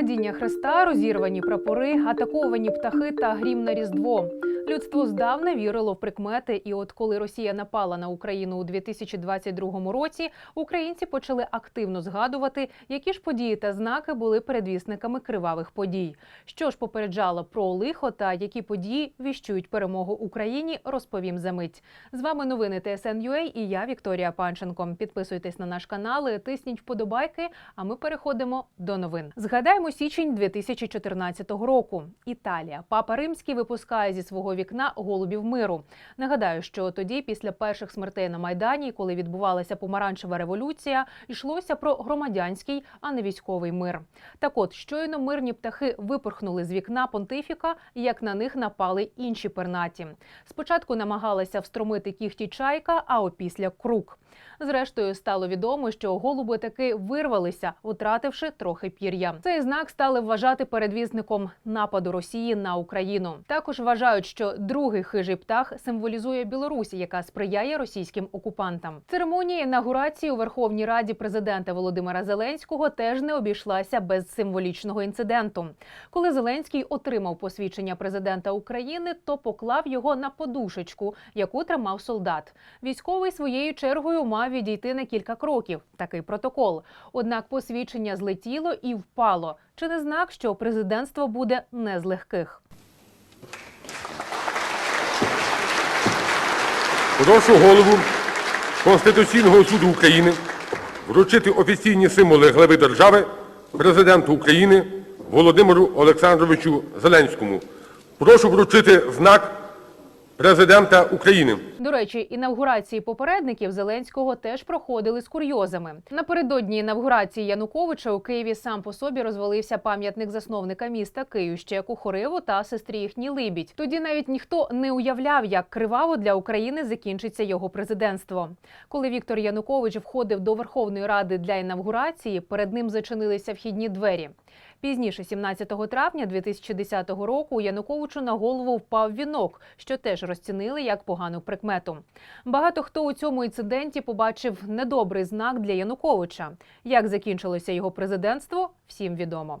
падіння хреста, розірвані прапори, атаковані птахи та грім на різдво. Людство здавна вірило в прикмети, і от коли Росія напала на Україну у 2022 році, українці почали активно згадувати, які ж події та знаки були передвісниками кривавих подій. Що ж попереджало про лихо та які події віщують перемогу Україні, розповім за мить. З вами новини ТСН.UA і я Вікторія Панченко. Підписуйтесь на наш канал, тисніть вподобайки. А ми переходимо до новин. Згадаємо січень 2014 року. Італія. Папа Римський випускає зі свого вікна голубів миру. Нагадаю, що тоді, після перших смертей на майдані, коли відбувалася помаранчева революція, йшлося про громадянський, а не військовий мир. Так от щойно мирні птахи випорхнули з вікна понтифіка, як на них напали інші пернаті. Спочатку намагалася встромити кіхті чайка, а опісля крук. Зрештою, стало відомо, що голуби таки вирвалися, втративши трохи пір'я. Цей знак стали вважати передвісником нападу Росії на Україну. Також вважають, що другий хижий птах символізує Білорусь, яка сприяє російським окупантам. Церемонія інаугурації у Верховній Раді президента Володимира Зеленського теж не обійшлася без символічного інциденту. Коли Зеленський отримав посвідчення президента України, то поклав його на подушечку, яку тримав солдат. Військовий своєю чергою мав відійти на кілька кроків. Такий протокол. Однак посвідчення злетіло і впало. Чи не знак, що президентство буде не з легких? Прошу голову Конституційного суду України вручити офіційні символи глави держави президенту України Володимиру Олександровичу Зеленському. Прошу вручити знак президента України. До речі, інавгурації попередників Зеленського теж проходили з курйозами. Напередодні інавгурації Януковича у Києві сам по собі розвалився пам'ятник засновника міста Київщеку Хориву та сестрі їхній Либідь. Тоді навіть ніхто не уявляв, як криваво для України закінчиться його президентство. Коли Віктор Янукович входив до Верховної Ради для інавгурації, перед ним зачинилися вхідні двері. Пізніше, 17 травня 2010 року, Януковичу на голову впав вінок, що теж розцінили як погану прикмету. Багато хто у цьому інциденті побачив недобрий знак для Януковича. Як закінчилося його президентство, всім відомо.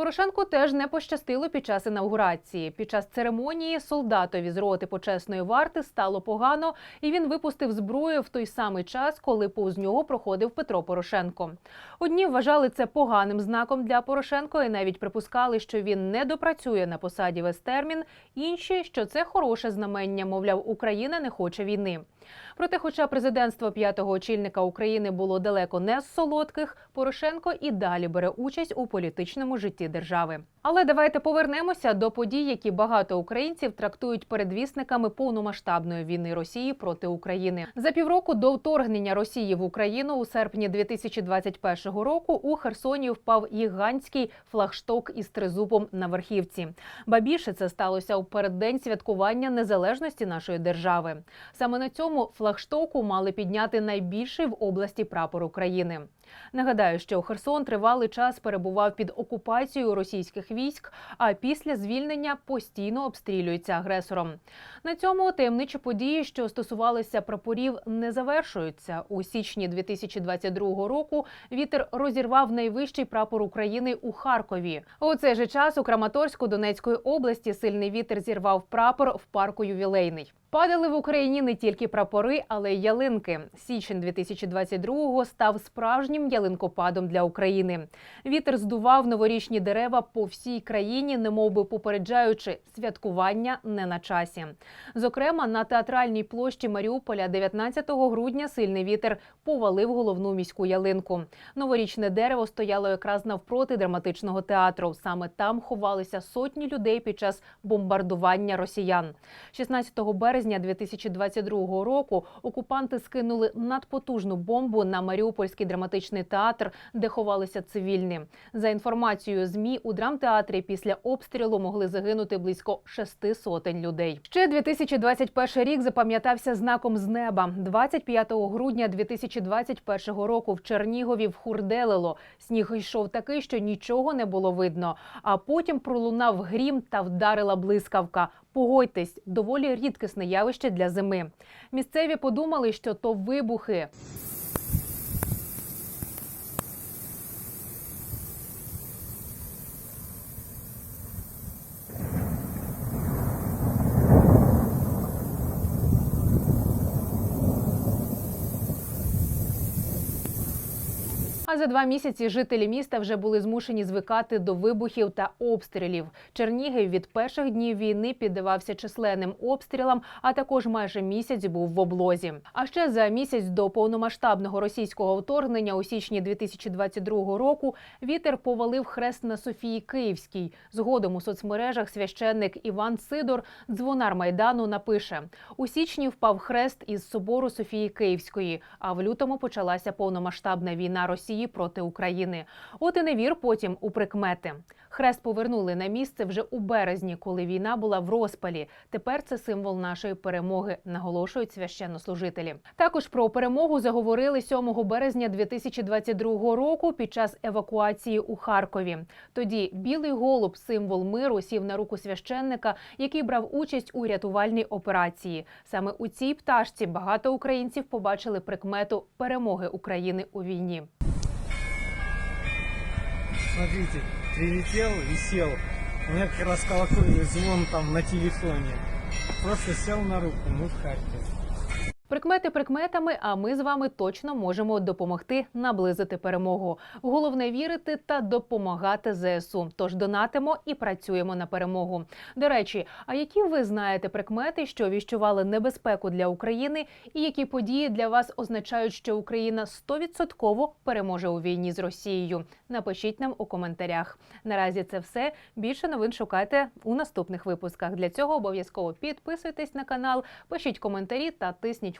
Порошенку теж не пощастило під час інавгурації. Під час церемонії солдатові з роти почесної варти стало погано, і він випустив зброю в той самий час, коли повз нього проходив Петро Порошенко. Одні вважали це поганим знаком для Порошенко і навіть припускали, що він не допрацює на посаді весь термін. Інші, що це хороше знамення, мовляв, Україна не хоче війни. Проте, хоча президентство п'ятого очільника України було далеко не з солодких, Порошенко і далі бере участь у політичному житті держави. Але давайте повернемося до подій, які багато українців трактують передвісниками повномасштабної війни Росії проти України. За півроку до вторгнення Росії в Україну у серпні 2021 року у Херсоні впав гігантський флагшток із тризубом на верхівці. Ба більше це сталося у переддень святкування незалежності нашої держави. Саме на цьому флагштоку мали підняти найбільший в області прапор України. Нагадаю, що Херсон тривалий час перебував під окупацією російських військ, а після звільнення постійно обстрілюється агресором. На цьому таємничі події, що стосувалися прапорів, не завершуються. У січні 2022 року вітер розірвав найвищий прапор України у Харкові. У цей же час у Краматорську Донецької області сильний вітер зірвав прапор в парку ювілейний. Падали в Україні не тільки прапори, але й ялинки. Січень 2022-го став справжнім ялинкопадом для України. Вітер здував новорічні дерева по всій країні, немовби попереджаючи, святкування не на часі. Зокрема, на театральній площі Маріуполя 19 грудня сильний вітер повалив головну міську ялинку. Новорічне дерево стояло якраз навпроти драматичного театру. Саме там ховалися сотні людей під час бомбардування росіян. 16 березня березня 2022 року окупанти скинули надпотужну бомбу на Маріупольський драматичний театр, де ховалися цивільні. За інформацією змі у драмтеатрі після обстрілу могли загинути близько шести сотень людей. Ще 2021 рік запам'ятався знаком з неба. 25 грудня 2021 року в Чернігові вхурделило. Сніг йшов такий, що нічого не було видно. А потім пролунав грім та вдарила блискавка. Погодьтесь, доволі рідкісне явище для зими. Місцеві подумали, що то вибухи. А за два місяці жителі міста вже були змушені звикати до вибухів та обстрілів. Чернігів від перших днів війни піддавався численним обстрілам, а також майже місяць був в облозі. А ще за місяць до повномасштабного російського вторгнення у січні 2022 року вітер повалив хрест на Софії Київській. Згодом у соцмережах священник Іван Сидор, дзвонар майдану, напише: у січні впав хрест із собору Софії Київської. А в лютому почалася повномасштабна війна Росії проти України. От і не вір потім у прикмети. Хрест повернули на місце вже у березні, коли війна була в розпалі. Тепер це символ нашої перемоги, наголошують священнослужителі. Також про перемогу заговорили 7 березня 2022 року під час евакуації у Харкові. Тоді білий голуб, символ миру, сів на руку священника, який брав участь у рятувальній операції. Саме у цій пташці багато українців побачили прикмету перемоги України у війні. Смотрите, прилетел и сел. У меня как раз колокольный звон там на телефоне. Просто сел на руку, мы в Харькове. Прикмети прикметами, а ми з вами точно можемо допомогти наблизити перемогу. Головне вірити та допомагати ЗСУ. Тож донатимо і працюємо на перемогу. До речі, а які ви знаєте прикмети, що віщували небезпеку для України, і які події для вас означають, що Україна 100% переможе у війні з Росією? Напишіть нам у коментарях. Наразі це все. Більше новин шукайте у наступних випусках. Для цього обов'язково підписуйтесь на канал, пишіть коментарі та тисніть